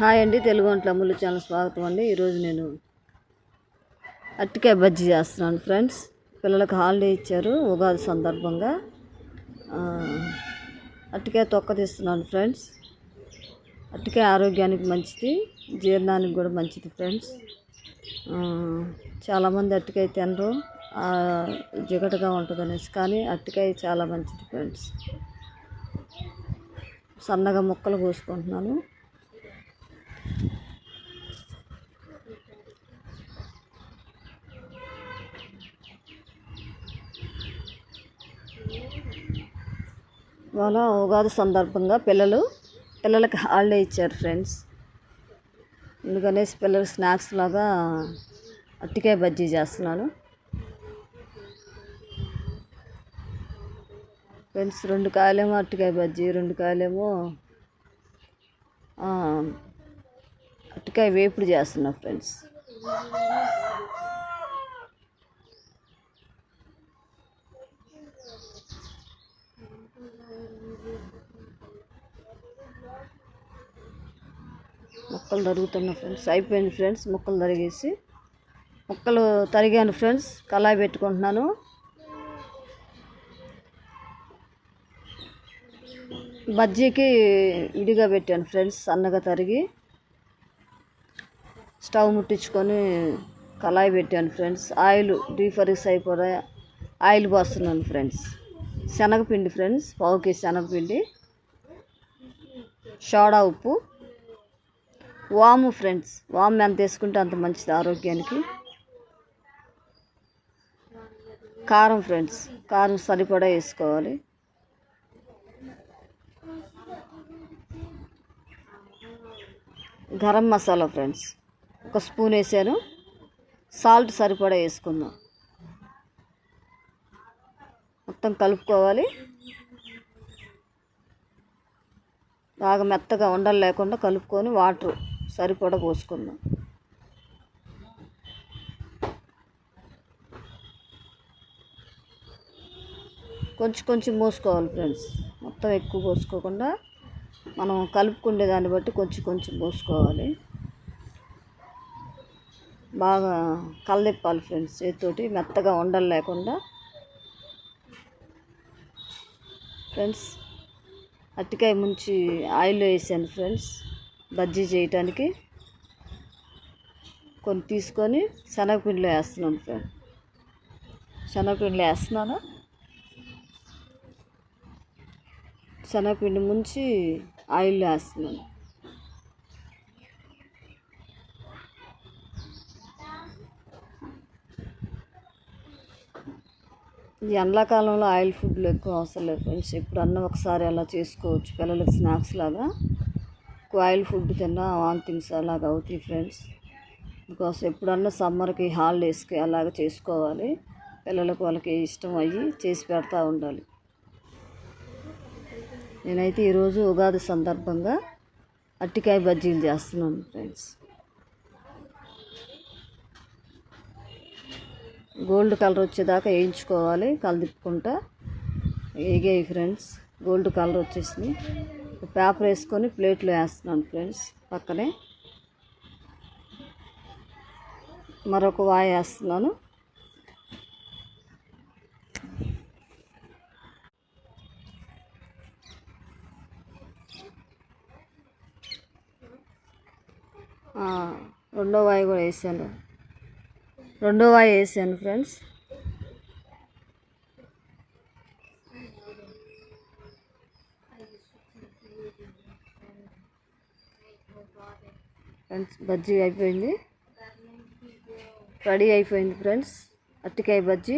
Hi అండి తెలుగు వంటల అమ్ములు channel స్వాగతం అండి. ఈరోజు నేను అట్టికాయ బజ్జీ చేస్తున్నాను ఫ్రెండ్స్. పిల్లలకు హాలిడే ఇచ్చారు ఉగాది సందర్భంగా. అట్టికాయ తొక్క తీస్తున్నాను ఫ్రెండ్స్. అట్టికాయ ఆరోగ్యానికి మంచిది జీర్ణానికి కూడా మంచిది ఫ్రెండ్స్. చాలామంది అట్టికాయ తినరు జిగటగా ఉంటుంది అనేసి కానీ అట్టికాయ చాలా మంచిది ఫ్రెండ్స్. సన్నగా ముక్కలు కోసుకుంటున్నాను. ఇవాళ ఉగాది సందర్భంగా పిల్లలు పిల్లలకి హాలిడే ఇచ్చారు ఫ్రెండ్స్ అందుకనేసి పిల్లలు స్నాక్స్ లాగా అట్టికాయ బజ్జీ చేస్తున్నాను ఫ్రెండ్స్ రెండు కాయలేమో అట్టికాయ బజ్జీ రెండు కాయలేమో అట్టికాయ వేపుడు చేస్తున్నా ఫ్రెండ్స్ ముక్కలు తరుగుతున్నా ఫ్రెండ్స్ అయిపోయింది ఫ్రెండ్స్ ముక్కలు తరిగేసి ముక్కలు తరిగాను ఫ్రెండ్స్ కళాయి పెట్టుకుంటున్నాను. బజ్జీకి విడిగా పెట్టాను ఫ్రెండ్స్ సన్నగా తరిగి స్టవ్ ముట్టించుకొని కళాయి పెట్టాను friends oil deep fries oil పోస్తున్నాను ఫ్రెండ్స్ శనగపిండి ఫ్రెండ్స్ పావుకి శనగపిండి సోడా ఉప్పు వాము ఫ్రెండ్స్. వాము ఎంత తీసుకుంటే అంత మంచిది ఆరోగ్యానికి. కారం ఫ్రెండ్స్. కారం సరిపడా వేసుకోవాలి. గరం మసాలా ఫ్రెండ్స్. ఒక స్పూన్ వేసాను. సాల్ట్ సరిపడా వేసుకుందాం. మొత్తం కలుపుకోవాలి. బాగా మెత్తగా ఉండలు లేకుండా కలుపుకొని వాటర్ సరిపడ పోసుకుందాం. కొంచెం కొంచెం పోసుకోవాలి ఫ్రెండ్స్. మొత్తం ఎక్కువ పోసుకోకుండా మనం కలుపుకునే దాన్ని బట్టి కొంచెం కొంచెం పోసుకోవాలి బాగా కలదిప్పాలి ఫ్రెండ్స్ చేతితోటి మెత్తగా ఉండలు లేకుండా. ఫ్రెండ్స్ అట్టికాయ ముంచి ఆయిల్ వేసాను ఫ్రెండ్స్. బజ్జీ చేయటానికి కొన్ని తీసుకొని శనగపిండిలో వేస్తున్నాను ఫ్రెండ్. శనగపిండిలో వేస్తున్నాను. శనగపిండి ముంచి ఆయిల్ వేస్తున్నాను. ఈ ఎండాకాలంలో ఆయిల్ ఫుడ్లు ఎక్కువ అవసరం లేదు ఫ్రెండ్స్. ఎప్పుడన్నా ఒకసారి అలా చేసుకోవచ్చు. పిల్లలకి స్నాక్స్ లాగా. ఎక్కువ ఆయిల్ ఫుడ్ తిన్నా వాంతింగ్స్ అలాగ అవుతాయి ఫ్రెండ్స్. బికాస్ ఎప్పుడన్నా సమ్మర్కి హాలిడేస్కి అలాగ చేసుకోవాలి. పిల్లలకు వాళ్ళకి ఇష్టం అయ్యి చేసి పెడతా ఉండాలి. నేనైతే ఈరోజు ఉగాది సందర్భంగా అట్టికాయ బజ్జీలు చేస్తున్నాను ఫ్రెండ్స్. గోల్డ్ కలర్ వచ్చేదాకా వేయించుకోవాలి కలదిప్పుకుంటా వేగాయి ఫ్రెండ్స్ గోల్డ్ కలర్ వచ్చేసింది. పేపర్ వేసుకొని ప్లేట్లో వేస్తున్నాను ఫ్రెండ్స్ పక్కనే. మరొక వాయి వేస్తున్నాను. రెండో వాయి కూడా వేసాను. రెండో వాయి వేసాను ఫ్రెండ్స్. ఫ్రెండ్స్ బజ్జీ అయిపోయింది. రెడీ అయిపోయింది ఫ్రెండ్స్ అట్టికాయ బజ్జీ.